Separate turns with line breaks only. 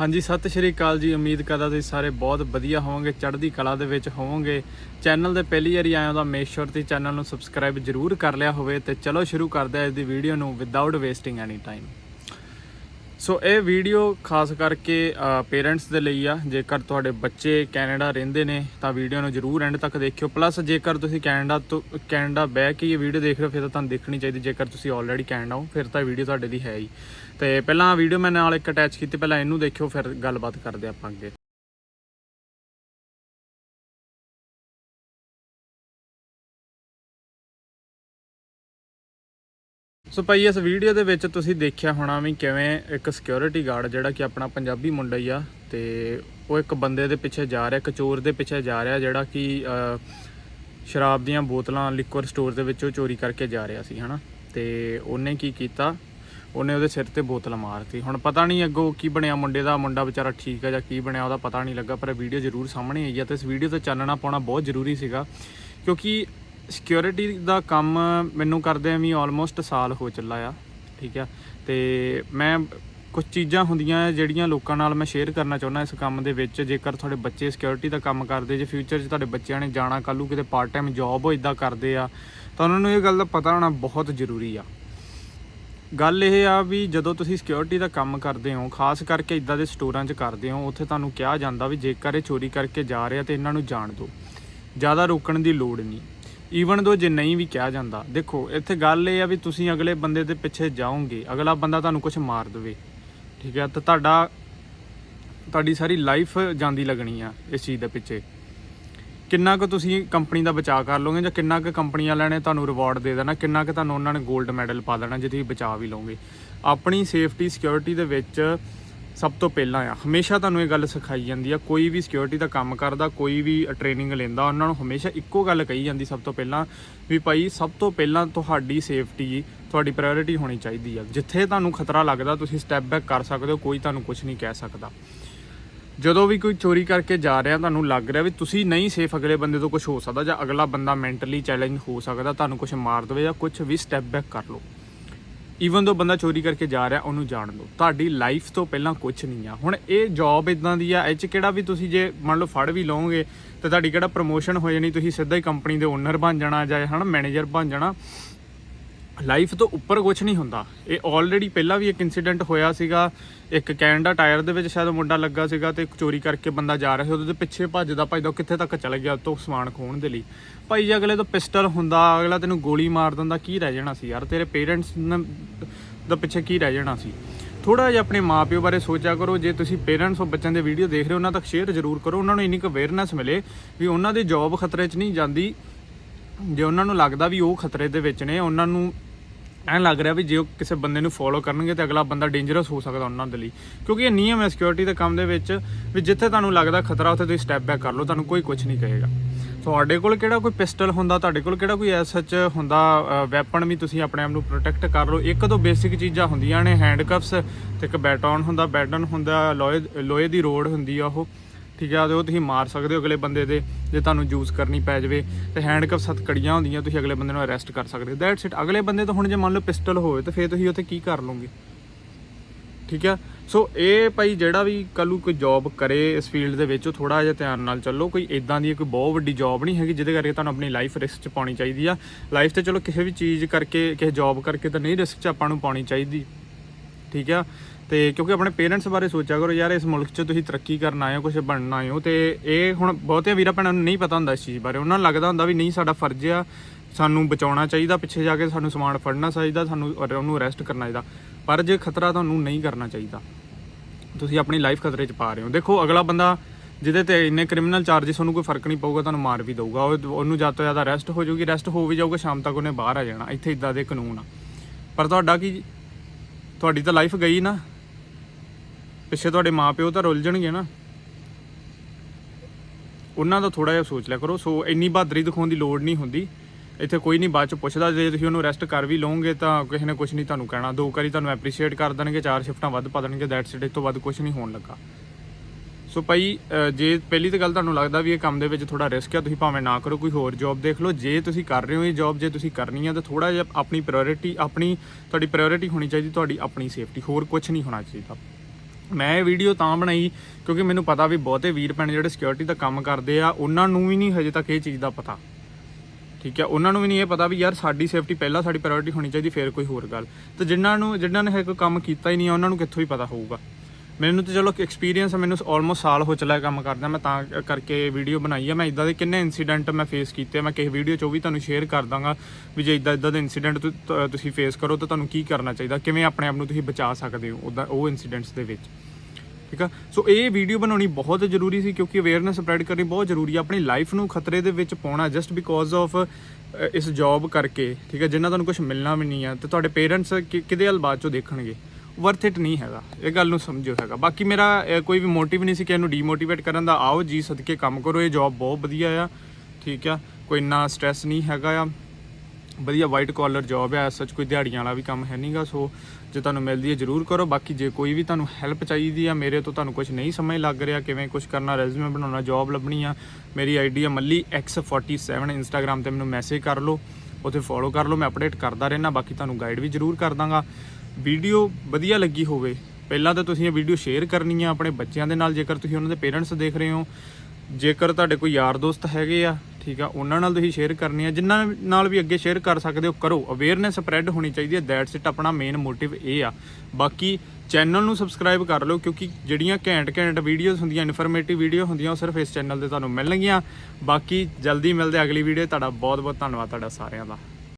ਹਾਂਜੀ, ਸਤਿ ਸ਼੍ਰੀ ਅਕਾਲ ਜੀ। ਉਮੀਦ ਕਰਦਾ ਤੁਸੀਂ ਸਾਰੇ ਬਹੁਤ ਵਧੀਆ ਹੋਵੋਗੇ, ਚੜ੍ਹਦੀ ਕਲਾ ਦੇ ਵਿੱਚ ਹੋਵੋਗੇ। ਚੈਨਲ ਦੇ ਪਹਿਲੀ ਵਾਰੀ ਆਏ ਹੋ ਤਾਂ ਮੇਕ ਸ਼ੋਰ ਤੇ ਚੈਨਲ ਨੂੰ ਸਬਸਕ੍ਰਾਈਬ ਜਰੂਰ ਕਰ ਲਿਆ ਹੋਵੇ ਤੇ ਚਲੋ ਸ਼ੁਰੂ ਕਰਦੇ ਹਾਂ ਇਸ ਦੀ ਵੀਡੀਓ ਨੂੰ without wasting any time so ਇਹ ਵੀਡੀਓ ਖਾਸ ਕਰਕੇ ਪੇਰੈਂਟਸ ਦੇ ਲਈ ਆ। ਜੇਕਰ ਤੁਹਾਡੇ ਬੱਚੇ ਕੈਨੇਡਾ ਰਹਿੰਦੇ ਨੇ, ਤਾਂ ਵੀਡੀਓ ਨੂੰ ਜਰੂਰ ਐਂਡ ਤੱਕ ਦੇਖਿਓ। ਪਲੱਸ ਜੇਕਰ ਤੁਸੀਂ ਕੈਨੇਡਾ ਤੋਂ, ਕੈਨੇਡਾ ਬਹਿ ਕੇ ਇਹ ਵੀਡੀਓ ਦੇਖ ਰਹੇ ਹੋ, ਫਿਰ ਤਾਂ ਤੁਹਾਨੂੰ ਦੇਖਣੀ ਚਾਹੀਦੀ। ਜੇਕਰ ਤੁਸੀਂ ਆਲਰੇਡੀ ਕੈਨੇਡਾ ਹੋ, ਫਿਰ ਤਾਂ ਵੀਡੀਓ ਤੁਹਾਡੇ ਲਈ ਹੈ ਹੀ। ਤੇ ਪਹਿਲਾਂ ਵੀਡੀਓ ਮੈਂ ਨਾਲ ਇੱਕ ਅਟੈਚ ਕੀਤੀ, ਪਹਿਲਾਂ ਇਹਨੂੰ ਦੇਖਿਓ, ਫਿਰ ਗੱਲਬਾਤ ਕਰਦੇ ਆਪਾਂ ਅੱਗੇ। ਸੋ ਭਾਈ, ਇਸ ਵੀਡੀਓ ਦੇ ਵਿੱਚ ਤੁਸੀਂ ਦੇਖਿਆ ਹੋਣਾ ਵੀ ਕਿਵੇਂ ਇੱਕ ਸਿਕਿਉਰਿਟੀ ਗਾਰਡ ਜਿਹੜਾ ਕਿ ਆਪਣਾ ਪੰਜਾਬੀ ਮੁੰਡਾ ਹੀ ਆ ਤੇ ਉਹ ਇੱਕ ਬੰਦੇ ਦੇ ਪਿੱਛੇ ਜਾ ਰਿਹਾ, ਇੱਕ ਚੋਰ ਦੇ ਪਿੱਛੇ ਜਾ ਰਿਹਾ ਜਿਹੜਾ ਕਿ ਸ਼ਰਾਬ ਦੀਆਂ ਬੋਤਲਾਂ ਲਿਕਵਰ ਸਟੋਰ ਦੇ ਵਿੱਚੋਂ ਚੋਰੀ ਕਰਕੇ ਜਾ ਰਿਹਾ ਸੀ, ਹਨਾ? ਤੇ ਉਹਨੇ ਕੀ ਕੀਤਾ? ਉਹਨੇ ਉਹਦੇ ਸਿਰ ਤੇ ਬੋਤਲ ਮਾਰਤੀ। ਹੁਣ ਪਤਾ ਨਹੀਂ ਅੱਗੋਂ ਕੀ ਬਣਿਆ ਮੁੰਡੇ ਦਾ, ਮੁੰਡਾ ਵਿਚਾਰਾ ਠੀਕ ਹੈ ਜਾਂ ਕੀ ਬਣਿਆ, ਉਹਦਾ ਪਤਾ ਨਹੀਂ ਲੱਗਾ, ਪਰ ਵੀਡੀਓ ਜ਼ਰੂਰ ਸਾਹਮਣੇ ਆਈ ਆ ਤੇ ਇਸ ਵੀਡੀਓ ਤੇ ਚਾਨਣਾ ਪਾਉਣਾ ਬਹੁਤ ਜ਼ਰੂਰੀ ਸੀਗਾ ਕਿਉਂਕਿ ਸਿਕਿਉਰਿਟੀ ਦਾ ਕੰਮ ਮੈਨੂੰ ਕਰਦੇ ਵੀ ਆਲਮੋਸਟ ਸਾਲ ਹੋ ਚੱਲਾ ਆ, ਠੀਕ ਆ। ਤੇ ਮੈਂ ਕੁਝ ਚੀਜ਼ਾਂ ਹੁੰਦੀਆਂ ਜਿਹੜੀਆਂ ਲੋਕਾਂ ਨਾਲ ਮੈਂ ਸ਼ੇਅਰ ਕਰਨਾ ਚਾਹੁੰਦਾ ਇਸ ਕੰਮ ਦੇ ਵਿੱਚ। ਜੇਕਰ ਤੁਹਾਡੇ ਬੱਚੇ ਸਿਕਿਉਰਿਟੀ ਦਾ ਕੰਮ ਕਰਦੇ, ਜੇ ਫਿਊਚਰ 'ਚ ਤੁਹਾਡੇ ਬੱਚਿਆਂ ਨੇ ਜਾਣਾ, ਕੱਲ੍ਹ ਨੂੰ ਕਿਤੇ ਪਾਰਟ ਟਾਈਮ ਜੌਬ ਹੋ ਇਦਾਂ ਕਰਦੇ ਆ, ਤਾਂ ਉਹਨਾਂ ਨੂੰ ਇਹ ਗੱਲ ਦਾ ਪਤਾ ਹੋਣਾ ਬਹੁਤ ਜ਼ਰੂਰੀ ਆ। ਗੱਲ ਇਹ ਆ ਵੀ ਜਦੋਂ ਤੁਸੀਂ ਸਿਕਿਉਰਿਟੀ ਦਾ ਕੰਮ ਕਰਦੇ ਹੋ, ਖਾਸ ਕਰਕੇ ਇਦਾਂ ਦੇ ਸਟੋਰਾਂ 'ਚ ਕਰਦੇ ਹੋ, ਉੱਥੇ ਤੁਹਾਨੂੰ ਕਿਹਾ ਜਾਂਦਾ ਵੀ ਜੇਕਰ ਇਹ ਚੋਰੀ ਕਰਕੇ ਜਾ ਰਿਹਾ ਤੇ ਇਹਨਾਂ ਨੂੰ ਜਾਣ ਦਿਓ। ਜ਼ਿਆਦਾ ਰੋਕਣ ਦੀ ਲੋੜ ਨਹੀਂ। ਈਵਨ ਦੋ ਜੇ ਨਹੀਂ ਵੀ ਕਿਹਾ ਜਾਂਦਾ, ਦੇਖੋ, ਇੱਥੇ ਗੱਲ ਇਹ ਆ ਵੀ ਤੁਸੀਂ ਅਗਲੇ ਬੰਦੇ ਦੇ ਪਿੱਛੇ ਜਾਓਗੇ, ਅਗਲਾ ਬੰਦਾ ਤੁਹਾਨੂੰ ਕੁਝ ਮਾਰ ਦੇਵੇ। ਠੀਕ ਹੈ, ਤਾਂ ਤੁਹਾਡਾ, ਤੁਹਾਡੀ ਸਾਰੀ ਲਾਈਫ ਜਾਂਦੀ ਲੱਗਣੀ ਆ ਇਸ ਚੀਜ਼ ਦੇ ਪਿੱਛੇ। ਕਿੰਨਾ ਕੁ ਤੁਸੀਂ ਕੰਪਨੀ ਦਾ ਬਚਾਅ ਕਰ ਲਓਗੇ ਜਾਂ ਕਿੰਨਾ ਕੁ ਕੰਪਨੀ ਵਾਲਿਆਂ ਨੇ ਤੁਹਾਨੂੰ ਰਿਵਾਰਡ ਦੇ ਦੇਣਾ, ਕਿੰਨਾ ਕੁ ਤੁਹਾਨੂੰ ਉਹਨਾਂ ਨੇ 골ਡ ਮੈਡਲ ਪਾ ਦੇਣਾ ਜੇ ਤੁਸੀਂ ਬਚਾਅ ਵੀ ਲਓਗੇ। ਆਪਣੀ ਸੇਫਟੀ ਸਿਕਿਉਰਿਟੀ ਦੇ ਵਿੱਚ ਸਭ ਤੋਂ ਪਹਿਲਾਂ ਆ, ਹਮੇਸ਼ਾ ਤੁਹਾਨੂੰ ਇਹ ਗੱਲ ਸਿਖਾਈ ਜਾਂਦੀ ਆ, ਕੋਈ ਵੀ ਸਿਕਿਉਰਿਟੀ ਦਾ ਕੰਮ ਕਰਦਾ, ਕੋਈ ਵੀ ਟ੍ਰੇਨਿੰਗ ਲੈਂਦਾ, ਉਹਨਾਂ ਨੂੰ ਹਮੇਸ਼ਾ ਇੱਕੋ ਗੱਲ ਕਹੀ ਜਾਂਦੀ ਸਭ ਤੋਂ ਪਹਿਲਾਂ ਵੀ ਭਾਈ ਸਭ ਤੋਂ ਪਹਿਲਾਂ ਤੁਹਾਡੀ ਸੇਫਟੀ ਤੁਹਾਡੀ ਪ੍ਰਾਇੋਰਟੀ ਹੋਣੀ ਚਾਹੀਦੀ ਆ। ਜਿੱਥੇ ਤੁਹਾਨੂੰ ਖਤਰਾ ਲੱਗਦਾ, ਤੁਸੀਂ ਸਟੈਪ ਬੈਕ ਕਰ ਸਕਦੇ ਹੋ, ਕੋਈ ਤੁਹਾਨੂੰ ਕੁਝ ਨਹੀਂ ਕਹਿ ਸਕਦਾ। ਜਦੋਂ ਵੀ ਕੋਈ ਚੋਰੀ ਕਰਕੇ ਜਾ ਰਿਹਾ, ਤੁਹਾਨੂੰ ਲੱਗ ਰਿਹਾ ਵੀ ਤੁਸੀਂ ਨਹੀਂ ਸੇਫ ਅਗਲੇ ਬੰਦੇ ਤੋਂ ਕੁਝ ਹੋ ਸਕਦਾ ਜਾਂ ਅਗਲਾ ਬੰਦਾ ਮੈਂਟਲੀ ਚੈਲੰਜ ਹੋ ਸਕਦਾ, ਤੁਹਾਨੂੰ ਕੁਝ ਮਾਰ ਦੇਵੇ ਜਾਂ ਕੁਝ ਵੀ ਸਟੈਪ ਬੈਕ ਕਰ ਲਓ। ਈਵਨ ਦੋ ਬੰਦਾ ਚੋਰੀ ਕਰਕੇ ਜਾ ਰਿਹਾ, ਉਹਨੂੰ ਜਾਣ ਦਿਓ। ਤੁਹਾਡੀ ਲਾਈਫ ਤੋਂ ਪਹਿਲਾਂ ਕੁਝ ਨਹੀਂ ਆ। ਹੁਣ ਇਹ ਜੌਬ ਇਦਾਂ ਦੀ ਆ, ਇਹ ਚ ਕਿਹੜਾ ਵੀ ਤੁਸੀਂ ਜੇ ਮੰਨ ਲਓ ਫੜ ਵੀ ਲਓਗੇ, ਤੇ ਤੁਹਾਡੀ ਕਿਹੜਾ ਪ੍ਰਮੋਸ਼ਨ ਹੋ ਜਾਣੀ, ਤੁਸੀਂ ਸਿੱਧਾ ਹੀ ਕੰਪਨੀ ਦੇ ਓਨਰ ਬਣ ਜਾਣਾ ਜਾਂ ਹਨਾ ਮੈਨੇਜਰ ਬਣ ਜਾਣਾ। ਲਾਈਫ ਤੋਂ ਉੱਪਰ ਕੁਝ ਨਹੀਂ ਹੁੰਦਾ। ਇਹ ਆਲਰੇਡੀ ਪਹਿਲਾਂ ਵੀ ਇੱਕ ਇਨਸੀਡੈਂਟ ਹੋਇਆ ਸੀਗਾ। ਇੱਕ ਕੈਨੇਡਾ ਟਾਇਰ ਦੇ ਵਿੱਚ ਸ਼ਾਇਦ ਮੁੰਡਾ ਲੱਗਾ ਸੀਗਾ ਤੇ ਚੋਰੀ ਕਰਕੇ ਬੰਦਾ ਜਾ ਰਿਹਾ ਸੀ। ਉਹਦੇ ਪਿੱਛੇ ਭੱਜਦਾ ਭੱਜਦਾ ਉਹ ਕਿੱਥੇ ਤੱਕ ਚਲ ਗਿਆ ਉਹ ਤੋਂ ਸਮਾਨ ਖੋਣ ਦੇ ਲਈ। ਭਾਈ ਜੇ, ਅਗਲੇ ਤੋਂ ਪਿਸਟਲ ਹੁੰਦਾ, ਅਗਲਾ ਤੈਨੂੰ ਗੋਲੀ ਮਾਰ ਦਿੰਦਾ, ਕੀ ਰਹਿ ਜਾਣਾ ਸੀ ਯਾਰ? ਤੇਰੇ ਪੇਰੈਂਟਸ ਦਾ ਪਿੱਛੇ ਕੀ ਰਹਿ ਜਾਣਾ ਸੀ? ਥੋੜਾ ਜਿਹਾ ਆਪਣੇ ਮਾਪਿਓ ਬਾਰੇ ਸੋਚਿਆ ਕਰੋ। ਜੇ ਤੁਸੀਂ ਪੇਰੈਂਟਸ ਉਹ ਬੱਚਿਆਂ ਦੇ ਵੀਡੀਓ ਦੇਖ ਰਹੇ ਹੋ, ਉਹਨਾਂ ਤੱਕ ਸ਼ੇਅਰ ਜ਼ਰੂਰ ਕਰੋ। ਉਹਨਾਂ ਨੂੰ ਇੰਨੀ ਕੁ ਅਵੇਅਰਨੈਸ ਮਿਲੇ ਵੀ ਉਹਨਾਂ ਦੀ ਜੌਬ ਖਤਰੇ 'ਚ ਨਹੀਂ ਜਾਂਦੀ। ਜੇ ਉਹਨਾਂ ਨੂੰ ਲੱਗਦਾ ਵੀ ਉਹ ਖਤਰੇ ਦੇ ਵਿੱਚ ਨੇ, ਉਹਨਾਂ ਨੂੰ ਐਂ ਲੱਗ ਰਿਹਾ ਵੀ ਜੇ ਉਹ ਕਿਸੇ ਬੰਦੇ ਨੂੰ ਫੋਲੋ ਕਰਨਗੇ ਤੇ ਅਗਲਾ ਬੰਦਾ ਡੇਂਜਰਸ ਹੋ ਸਕਦਾ ਉਹਨਾਂ ਦੇ ਲਈ। ਕਿਉਂਕਿ ਇਹ ਨਿਯਮ ਹੈ ਸਿਕਿਉਰਿਟੀ ਦੇ ਕੰਮ ਦੇ ਵਿੱਚ ਵੀ ਜਿੱਥੇ ਤੁਹਾਨੂੰ ਲੱਗਦਾ ਖਤਰਾ, ਉੱਥੇ ਤੁਸੀਂ ਸਟੈਪ ਬੈਕ ਕਰ ਲਓ, ਤੁਹਾਨੂੰ ਕੋਈ ਕੁਝ ਨਹੀਂ ਕਹੇਗਾ। ਤੁਹਾਡੇ ਕੋਲ ਕਿਹੜਾ ਕੋਈ ਪਿਸਟਲ ਹੁੰਦਾ, ਤੁਹਾਡੇ ਕੋਲ ਕਿਹੜਾ ਕੋਈ ਐਸ ਸੱਚ ਹੁੰਦਾ ਵੈਪਨ ਵੀ ਤੁਸੀਂ ਆਪਣੇ ਆਪ ਨੂੰ ਪ੍ਰੋਟੈਕਟ ਕਰ ਲਓ। ਇੱਕ ਤੋਂ ਬੇਸਿਕ ਚੀਜ਼ਾਂ ਹੁੰਦੀਆਂ ਨੇ ਹੈਂਡਕਫਸ ਤੇ ਇੱਕ ਬੈਟਨ ਹੁੰਦਾ ਬੈਟਨ ਹੁੰਦਾ, ਲੋਹੇ ਲੋਹੇ ਦੀ ਰੋਡ ਹੁੰਦੀ ਆ ਉਹ। ਠੀਕ ਆ, ਤੇ ਉਹ ਤੁਸੀਂ ਮਾਰ ਸਕਦੇ ਹੋ ਅਗਲੇ ਬੰਦੇ ਦੇ, ਜੇ ਤੁਹਾਨੂੰ ਯੂਜ਼ ਕਰਨੀ ਪੈ ਜਾਵੇ। ਤੇ ਹੈਂਡਕਫ ਸੱਤ ਕੜੀਆਂ ਹੁੰਦੀਆਂ, ਤੁਸੀਂ ਅਗਲੇ ਬੰਦੇ ਨੂੰ ਅਰੈਸਟ ਕਰ ਸਕਦੇ ਹੋ। ਦੈਟਸ ਇਟ ਅਗਲੇ ਬੰਦੇ ਤੋਂ ਹੁਣ ਜੇ ਮੰਨ ਲਓ ਪਿਸਟਲ ਹੋਵੇ, ਤਾਂ ਫੇਰ ਤੁਸੀਂ ਉੱਥੇ ਕੀ ਕਰ ਲਓਗੇ? ਠੀਕ ਆ? ਸੋ ਇਹ ਭਾਈ ਜਿਹੜਾ ਵੀ ਕੱਲੂ ਕੋਈ ਜੌਬ ਕਰੇ ਇਸ ਫੀਲਡ ਦੇ ਵਿੱਚ, ਉਹ ਥੋੜਾ ਜਿਹਾ ਧਿਆਨ ਨਾਲ ਚੱਲੋ। ਕੋਈ ਇਦਾਂ ਦੀ ਕੋਈ ਬਹੁਤ ਵੱਡੀ ਜੌਬ ਨਹੀਂ ਹੈਗੀ, ਜਿਹਦੇ ਕਰਕੇ ਤੁਹਾਨੂੰ ਆਪਣੀ ਲਾਈਫ ਰਿਸਕ 'ਚ ਪਾਉਣੀ ਚਾਹੀਦੀ ਆ। ਲਾਈਫ ਤੇ ਚਲੋ ਕਿਸੇ ਵੀ ਚੀਜ਼ ਕਰਕੇ, ਕਿਸੇ ਜੌਬ ਕਰਕੇ ਤਾਂ ਨਹੀਂ ਰਿਸਕ 'ਚ ਆਪਾਂ ਨੂੰ ਪਾਉਣੀ ਚਾਹੀਦੀ। ਠੀਕ ਆ? ਤੇ ਕਿਉਂਕਿ ਆਪਣੇ ਪੇਰੈਂਟਸ ਬਾਰੇ ਸੋਚਿਆ ਕਰੋ, ਯਾਰ, ਇਸ ਮੁਲਕ 'ਚ ਤੁਸੀਂ ਤਰੱਕੀ ਕਰਨ ਆਏ ਹੋ ਕੁਝ ਬਣਨਾ ਆਏ ਹੋ। ਤੇ ਇਹ ਹੁਣ ਬਹੁਤੇ ਵੀਰਾਂ ਭੈਣਾਂ ਨੂੰ ਨਹੀਂ ਪਤਾ ਹੁੰਦਾ ਇਸ ਚੀਜ਼ ਬਾਰੇ। ਉਹਨਾਂ ਨੂੰ ਲੱਗਦਾ ਹੁੰਦਾ ਵੀ ਨਹੀਂ, ਸਾਡਾ ਫਰਜ਼ ਆ, ਸਾਨੂੰ ਬਚਾਉਣਾ ਚਾਹੀਦਾ, ਪਿੱਛੇ ਜਾ ਕੇ ਸਾਨੂੰ ਸਮਾਨ ਫੜਨਾ ਚਾਹੀਦਾ, ਸਾਨੂੰ ਉਹਨੂੰ ਅਰੈਸਟ ਕਰਨਾ ਚਾਹੀਦਾ। ਪਰ ਜੇ ਖਤਰਾ ਤੁਹਾਨੂੰ ਨਹੀਂ ਕਰਨਾ ਚਾਹੀਦਾ, ਤੁਸੀਂ ਆਪਣੀ ਲਾਈਫ ਖਤਰੇ 'ਚ ਪਾ ਰਹੇ ਹੋ। ਦੇਖੋ, ਅਗਲਾ ਬੰਦਾ ਜਿਹਦੇ ਤੇ ਇੰਨੇ ਕ੍ਰਿਮੀਨਲ ਚਾਰजेस ਉਹਨੂੰ ਕੋਈ ਫ਼ਰਕ ਨਹੀਂ ਪਊਗਾ, ਤੁਹਾਨੂੰ ਮਾਰ ਵੀ ਦਊਗਾ। ਉਹਨੂੰ ਜ਼ਿਆਦਾ ਤੋਂ ਜ਼ਿਆਦਾ ਅਰੈਸਟ ਹੋ ਜਾਊਗੀ ਅਰੈਸਟ ਹੋ ਵੀ ਜਾਊਗਾ, ਸ਼ਾਮ ਤੱਕ ਉਹਨੇ ਬਾਹਰ ਆ ਜਾਣਾ। ਇੱਥੇ ਇਦਾਂ ਦੇ ਕਾਨੂੰਨ ਆ। ਪਰ ਤੁਹਾਡਾ ਕੀ ਤੁਹਾਡੀ ਤਾਂ ਲਾਈਫ ਗਈ ਨਾ। ਪਿੱਛੇ ਤੁਹਾਡੇ ਮਾਪਿਓ ਤਾਂ ਰੁੱਲ ਜਾਣਗੇ ਨਾ। ਉਹਨਾਂ ਦਾ ਥੋੜਾ ਜਿਹਾ ਸੋਚ ਲਿਆ ਕਰੋ। ਸੋ ਇੰਨੀ ਬਹਾਦਰੀ ਦਿਖਾਉਣ ਦੀ ਲੋੜ ਨਹੀਂ ਹੁੰਦੀ। ਇੱਥੇ ਕੋਈ ਨਹੀਂ ਬਾਅਦ ਚ ਪੁੱਛਦਾ। ਜੇ ਤੁਸੀਂ ਉਹਨੂੰ ਅਰੈਸਟ ਕਰ ਵੀ ਲਓਗੇ ਤਾਂ ਕਿਸੇ ਨੇ ਕੁਝ ਨਹੀਂ ਤੁਹਾਨੂੰ ਕਹਿਣਾ। ਦੋ ਕਰੀ ਤੁਹਾਨੂੰ ਐਪਰੀਸ਼ੀਏਟ ਕਰ ਦੇਣਗੇ। ਚਾਰ ਸ਼ਿਫਟਾਂ ਵੱਧ ਪਾ ਦੇਣਗੇ। ਦੈਟਸ ਇਟ ਇਸ ਤੋਂ ਵੱਧ ਕੁਝ ਨਹੀਂ ਹੋਣ ਲੱਗਾ। ਸੋ ਭਾਈ ਜੇ ਪਹਿਲੀ ਤਾਂ ਗੱਲ ਤੁਹਾਨੂੰ ਲੱਗਦਾ ਵੀ ਇਹ ਕੰਮ ਦੇ ਵਿੱਚ ਥੋੜਾ ਰਿਸਕ ਹੈ ਤੁਸੀਂ ਭਾਵੇਂ ਨਾ ਕਰੋ ਕੋਈ ਹੋਰ ਜੌਬ ਦੇਖ ਲਓ। ਜੇ ਤੁਸੀਂ ਕਰ ਰਹੇ ਹੋ ਇਹ ਜੌਬ ਜੇ ਤੁਸੀਂ ਕਰਨੀ ਹੈ ਤਾਂ ਥੋੜਾ ਜਿਹਾ ਆਪਣੀ ਪ੍ਰਾਇੋਰਟੀ ਆਪਣੀ ਤੁਹਾਡੀ ਪ੍ਰਾਇੋਰਟੀ ਹੋਣੀ ਚਾਹੀਦੀ ਤੁਹਾਡੀ ਆਪਣੀ ਸੇਫਟੀ ਹੋਰ ਕੁਝ ਨਹੀਂ ਹੋਣਾ ਚਾਹੀਦਾ। ਮੈਂ ਇਹ ਵੀਡੀਓ ਤਾਂ ਬਣਾਈ ਕਿਉਂਕਿ ਮੈਨੂੰ ਪਤਾ ਵੀ ਬਹੁਤੇ ਵੀਰ ਭੈਣ ਜਿਹੜੇ ਸਿਕਿਉਰਿਟੀ ਦਾ ਕੰਮ ਕਰਦੇ ਆ ਉਹਨਾਂ ਨੂੰ ਵੀ ਨਹੀਂ ਹਜੇ ਤੱਕ ਇਹ ਚੀਜ਼ ਦਾ ਪਤਾ। ਠੀਕ ਹੈ ਉਹਨਾਂ ਨੂੰ ਵੀ ਨਹੀਂ ਇਹ ਪਤਾ ਵੀ ਯਾਰ ਸਾਡੀ ਸੇਫਟੀ ਪਹਿਲਾਂ ਸਾਡੀ ਪ੍ਰਾਇੋਰਟੀ ਹੋਣੀ ਚਾਹੀਦੀ ਫਿਰ ਕੋਈ ਹੋਰ ਗੱਲ। ਤੇ ਜਿਨ੍ਹਾਂ ਨੂੰ ਜਿਨ੍ਹਾਂ ਨੇ ਇਹ ਕੋਈ ਕੰਮ ਕੀਤਾ ਹੀ ਨਹੀਂ ਆ, ਉਹਨਾਂ ਨੂੰ ਕਿੱਥੋਂ ਹੀ ਪਤਾ ਹੋਊਗਾ। ਮੈਨੂੰ ਤਾਂ ਚਲੋ ਐਕਸਪੀਰੀਅੰਸ ਮੈਨੂੰ ਆਲਮੋਸਟ ਸਾਲ ਹੋ ਚੱਲਾ ਕੰਮ ਕਰਦਾ ਮੈਂ ਤਾਂ ਕਰਕੇ ਵੀਡੀਓ ਬਣਾਈ ਆ। ਮੈਂ ਇਦਾਂ ਦੇ ਕਿੰਨੇ ਇਨਸੀਡੈਂਟ ਮੈਂ ਫੇਸ ਕੀਤੇ ਮੈਂ ਕਿਸੇ ਵੀਡੀਓ 'ਚ ਉਹ ਵੀ ਤੁਹਾਨੂੰ ਸ਼ੇਅਰ ਕਰ ਦਾਂਗਾ ਵੀ ਜੇ ਇਦਾਂ ਇਦਾਂ ਦੇ ਇਨਸੀਡੈਂਟ ਤੁਸੀਂ ਫੇਸ ਕਰੋ, ਤਾਂ ਤੁਹਾਨੂੰ ਕੀ ਕਰਨਾ ਚਾਹੀਦਾ? ਕਿਵੇਂ ਆਪਣੇ ਆਪ ਨੂੰ ਤੁਸੀਂ ਬਚਾ ਸਕਦੇ ਹੋ ਉਹਦਾ ਉਹ ਇਨਸੀਡੈਂਟਸ ਦੇ ਵਿੱਚ? ਠੀਕ ਆ? ਸੋ ਇਹ ਵੀਡੀਓ ਬਣਾਉਣੀ ਬਹੁਤ ਜ਼ਰੂਰੀ ਸੀ ਕਿਉਂਕਿ ਅਵੇਅਰਨੈਸ ਸਪਰੈਡ ਕਰਨੀ ਬਹੁਤ ਜ਼ਰੂਰੀ ਆ। ਆਪਣੀ ਲਾਈਫ ਨੂੰ ਖਤਰੇ ਦੇ ਵਿੱਚ ਪਾਉਣਾ ਜਸਟ ਬਿਕੋਜ਼ ਆਫ ਇਸ ਜੌਬ ਕਰਕੇ, ਠੀਕ ਹੈ ਜਿੰਨਾ ਤੁਹਾਨੂੰ ਕੁਝ ਮਿਲਣਾ ਵੀ ਨਹੀਂ ਆ, ਤੇ ਤੁਹਾਡੇ ਪੇਰੈਂਟਸ ਕਿਹਦੇ ਵੱਲ ਬਾਅਦ ਚੋਂ ਦੇਖਣਗੇ? ਵਰਥ ਇਟ ਨਹੀਂ ਹੈਗਾ। ਇਹ ਗੱਲ ਨੂੰ ਸਮਝੋ ਹੈਗਾ। ਬਾਕੀ ਮੇਰਾ ਕੋਈ ਵੀ ਮੋਟਿਵ ਨਹੀਂ ਸੀ ਕਿ ਇਹਨੂੰ ਡੀਮੋਟੀਵੇਟ ਕਰਨ ਦਾ। ਆਓ ਜੀ, ਸਦਕੇ ਕੰਮ ਕਰੋ। ਇਹ ਜੌਬ ਬਹੁਤ ਵਧੀਆ ਆ। ਠੀਕ ਆ। ਕੋਈ ਇੰਨਾ ਸਟ੍ਰੈਸ ਨਹੀਂ ਹੈਗਾ ਆ। ਵਧੀਆ ਵਾਈਟ ਕਾਲਰ ਜੌਬ ਹੈ ਸੱਚ ਕੋਈ ਦਿਹਾੜੀਆਂ ਵਾਲਾ ਵੀ ਕੰਮ ਹੈ ਨਹੀਂਗਾ ਸੋ ਜੇ ਤੁਹਾਨੂੰ ਮਿਲਦੀ ਹੈ, ਜਰੂਰ ਕਰੋ। ਬਾਕੀ ਜੇ ਕੋਈ ਵੀ ਤੁਹਾਨੂੰ ਹੈਲਪ ਚਾਹੀਦੀ ਆ, ਮੇਰੇ ਤੋਂ ਤੁਹਾਨੂੰ ਕੁਝ ਨਹੀਂ ਸਮਝ ਲੱਗ ਰਿਹਾ ਕਿਵੇਂ ਕੁਝ ਕਰਨਾ ਰੈਜ਼ਿਊਮੇ ਬਣਾਉਣਾ ਜੌਬ ਲੱਭਣੀ ਆ, ਮੇਰੀ ਆਈਡੀ ਹੈ ਮੱਲੀ x47 ਇੰਸਟਾਗ੍ਰam ਤੇ ਮੈਨੂੰ ਮੈਸੇਜ ਕਰ ਲਓ। ਉੱਥੇ ਫੋਲੋ ਕਰ ਲਓ। ਮੈਂ ਅਪਡੇਟ ਕਰਦਾ ਰਹਿਣਾ ਬਾਕੀ ਤੁਹਾਨੂੰ ਗਾਈਡ ਵੀ ਜਰੂਰ ਕਰ ਦਾਂਗਾ। ਵੀਡੀਓ ਵਧੀਆ ਲੱਗੀ ਹੋਵੇ, ਪਹਿਲਾਂ ਤਾਂ ਤੁਸੀਂ ਇਹ ਵੀਡੀਓ ਸ਼ੇਅਰ ਕਰਨੀ ਆ ਆਪਣੇ ਬੱਚਿਆਂ ਦੇ ਨਾਲ, ਜੇਕਰ ਤੁਸੀਂ ਉਹਨਾਂ ਦੇ ਪੇਰੈਂਟਸ ਦੇਖ ਰਹੇ ਹੋ, ਜੇਕਰ ਤੁਹਾਡੇ ਕੋਈ ਯਾਰ ਦੋਸਤ ਹੈਗੇ ਆ, ਠੀਕ ਆ, ਉਹਨਾਂ ਨਾਲ ਤੁਸੀਂ ਸ਼ੇਅਰ ਕਰਨੀ ਆ, ਜਿਨ੍ਹਾਂ ਨਾਲ ਵੀ ਅੱਗੇ ਸ਼ੇਅਰ ਕਰ ਸਕਦੇ ਹੋ, ਕਰੋ ਅਵੇਅਰਨੈਸ ਸਪਰੈਡ ਹੋਣੀ ਚਾਹੀਦੀ ਹੈ ਦੈਟਸ ਇਟ ਆਪਣਾ ਮੇਨ ਮੋਟਿਵ ਇਹ ਆ। ਬਾਕੀ ਚੈਨਲ ਨੂੰ ਸਬਸਕ੍ਰਾਈਬ ਕਰ ਲਓ, ਕਿਉਂਕਿ ਜਿਹੜੀਆਂ ਘੈਂਟ ਘੈਂਟ ਵੀਡੀਓਜ਼ ਹੁੰਦੀਆਂ ਇਨਫੋਰਮੇਟਿਵ ਵੀਡੀਓ ਹੁੰਦੀਆਂ, ਉਹ ਸਿਰਫ ਇਸ ਚੈਨਲ ਤੇ ਤੁਹਾਨੂੰ ਮਿਲਣਗੀਆਂ। ਬਾਕੀ ਜਲਦੀ ਮਿਲਦੇ ਅਗਲੀ ਵੀਡੀਓ ਤੁਹਾਡਾ ਬਹੁਤ ਬਹੁਤ ਧੰਨਵਾਦ ਤੁਹਾਡਾ ਸਾਰਿਆਂ ਦਾ।